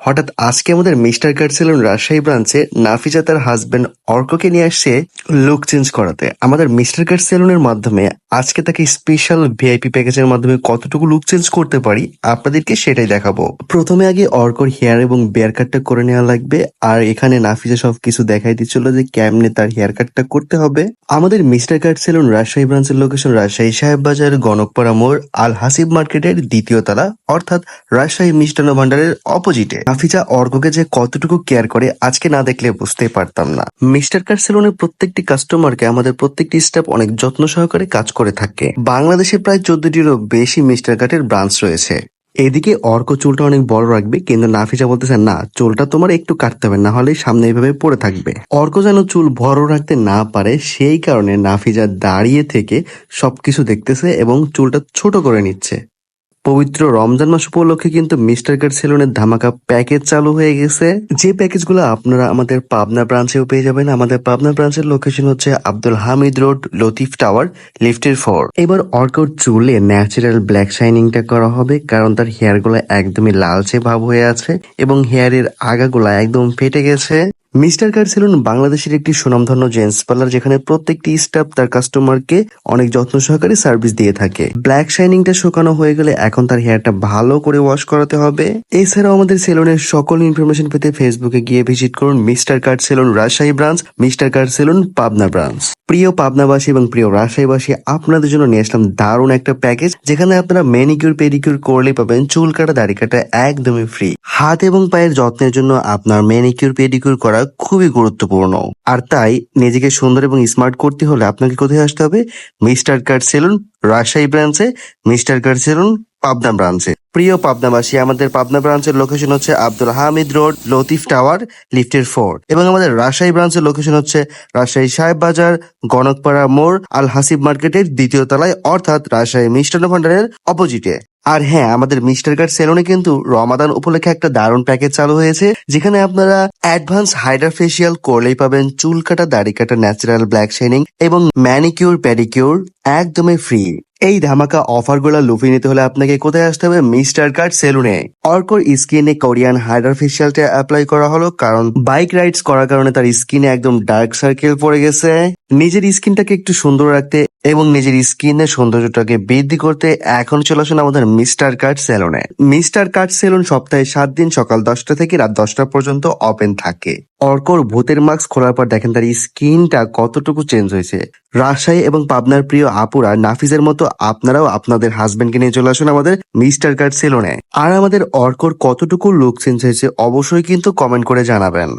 হঠাৎ আজকে আমাদের মিস্টার কার্ড সেলুন রাজশাহী ব্রাঞ্চে নাফিজা তার হাজবেন্ড অর্ককে নিয়ে আসছে লুক চেঞ্জ করাতে। আমাদের মিস্টার কার্ড সেলুনের মাধ্যমে আজকে তাকে স্পেশাল ভিআইপি প্যাকেজের মাধ্যমে কতটুকু লুক চেঞ্জ করতে পারি আপনাদেরকে সেটাই দেখাবো। প্রথমে আগে অর্কর হেয়ার এবং বেয়ার কাটটা করে নেওয়া লাগবে আর এখানে নাফিজা সব কিছু দেখাই দিচ্ছিল যে কেমনে তার হেয়ার কাটটা করতে হবে। আমাদের মিস্টার কার্ড সেলুন রাজশাহী ব্রাঞ্চের লোকেশন রাজশাহী সাহেব বাজার গণকপাড়া মোড়, আল হাসিব মার্কেটের দ্বিতীয় তলা, অর্থাৎ রাজশাহী মিষ্টান্ন ভান্ডারের অপোজিটে নাফিজা অর্ককে যে কতটুকু কেয়ার করে, আজকে না দেখলে বুঝতে পারতাম না। মিস্টার কার সেলুনের প্রত্যেকটি কাস্টমারকে আমাদের প্রত্যেকটি স্টাফ অনেক যত্ন সহকারে কাজ করে থাকে। বাংলাদেশে প্রায় চোদ্দটিরও বেশি মিস্টার কাটের ব্রাঞ্চ রয়েছে। এদিকে অর্ক চুলটা অনেক বড় রাখবে, কিন্তু নাফিজা বলতেছে, না, চুলটা তোমার একটু কাটতে হবে না হলে সামনে এইভাবে পড়ে থাকবে। অর্ক যেন চুল বড় রাখতে না পারে, সেই কারণে নাফিজা দাঁড়িয়ে থেকে সবকিছু দেখতেছে এবং চুলটা ছোট করে নিচ্ছে। পবিত্র রমজান মাস উপলক্ষে কিন্তু মিস্টার কার্ড সেলুনের ধামাকা প্যাকেজ চালু হয়ে গেছে। যে প্যাকেজগুলো আপনারা আমাদের পাবনা ব্রাঞ্চেও পেয়ে যাবেন, আমাদের পাবনা ব্রাঞ্চের লোকেশন হচ্ছে আব্দুল হামিদ রোড, লতিফ টাওয়ার লিফটের ফোর এবার অর্কর চুলে ন্যাচারাল ব্ল্যাক শাইনিংটা করা হবে, কারণ তার হেয়ারগুলো একদমই লালচে ভাব হয়ে আছে এবং হেয়ারের আগাগুলা একদম ফেটে গেছে। মিস্টার কার সেলুন বাংলাদেশের একটি সুনামধন্য জেন্টস পার্লার যেখানে প্রত্যেকটি স্টাফ তার কাস্টমারকে অনেক যত্ন সহকারে সার্ভিস দিয়ে থাকে। ব্ল্যাক শাইনিংটা শুকানো হয়ে গেলে এখন তার হেয়ারটা ভালো করে ওয়াশ করাতে হবে। এছাড়াও আমাদের সেলুনের সকল ইনফরমেশন পেতে ফেসবুকে গিয়ে ভিজিট করুন mister car salon Rajshahi branch, mister car salon Pabna branch. প্রিয় পাবনাবাসী এবং প্রিয় রাজশাহীবাসী, আপনাদের জন্য নিয়ে আসলাম দারুণ একটা প্যাকেজ, যেখানে আপনারা ম্যানিকিউর, পেডিকিউর করলে পাবেন চুল কাটা, দাড়ি কাটা একদমই ফ্রি হাত এবং পায়ের যত্নের জন্য আপনার ম্যানিকিউর, পেডিকিউর করা খুবই গুরুত্বপূর্ণ। আর তাই নিজেকে সুন্দর এবং স্মার্ট করতে হলে আপনাকে কোথায় আসতে হবে? মিস্টার কার্ড সেলুন, রাজশাহী ব্রাঞ্চে মিস্টার কার্ড সেলুন, পাবনা ব্রাঞ্চে প্রিয় পাবনাবাসী, আমাদের পাবনা ব্রাঞ্চের লোকেশন হচ্ছে আব্দুল হামিদ রোড, লতিফ টাওয়ার, লিফটের ফোর এবং আমাদের রাজশাহী ব্রাঞ্চের লোকেশন হচ্ছে রাজশাহী সাহেব বাজার, গণকপাড়া মোড়, আল হাসিব মার্কেটের দ্বিতীয় তলায়, অর্থাৎ রাজশাহী মিষ্টান্ন ভান্ডারের অপোজিটে আর হ্যাঁ আমাদের মিস্টার কার্ড সেলুনে কিন্তু রমাদান উপলক্ষে একটা দারুণ প্যাকেজ চালু হয়েছে, যেখানে আপনারা অ্যাডভান্স হাইড্রা ফেসিয়াল করলেই পাবেন চুল কাটা, দাড়ি কাটা, ন্যাচারাল ব্ল্যাক শাইনিং এবং ম্যানিকিউর প্যাডিকিউর একদমই ফ্রি। এই ধামাকা অফার অফারগুলো লুফিয়ে নিতে হলে আপনাকে কোথায় আসতে হবে? মিস্টার কার্ড সেলুনে। অর্কর স্কিনে কোরিয়ান হাইড্রা ফেসিয়ালটা অ্যাপ্লাই করা হলো, কারণ বাইক রাইডস করার কারণে তার স্কিনে একদম ডার্ক সার্কেল পড়ে গেছে। নিজের স্কিনটাকে একটু সুন্দর রাখতে এবং নিজের স্কিনের সৌন্দর্যটাকে বৃদ্ধি করতে এখন চলে আসুন আমাদের মিস্টার কার্ড সেলুনে। মিস্টার কার্ড সেলুন সপ্তাহে সাত দিন সকাল দশটা থেকে রাত দশটা পর্যন্ত ওপেন থাকে। অর্কর ভূতের মাস্ক খোলার পর দেখেন তার স্কিনটা কতটুকু চেঞ্জ হয়েছে। রাজশাহী এবং পাবনার প্রিয় আপুরা নাফিজের মতো আপনারাও আপনাদের হাজবেন্ডকে নিয়ে চলে আসুন আমাদের মিস্টার কার্ড সেলুনে। আর আমাদের অর্কর কতটুকু লুক চেঞ্জ হয়েছে অবশ্যই কিন্তু কমেন্ট করে জানাবেন।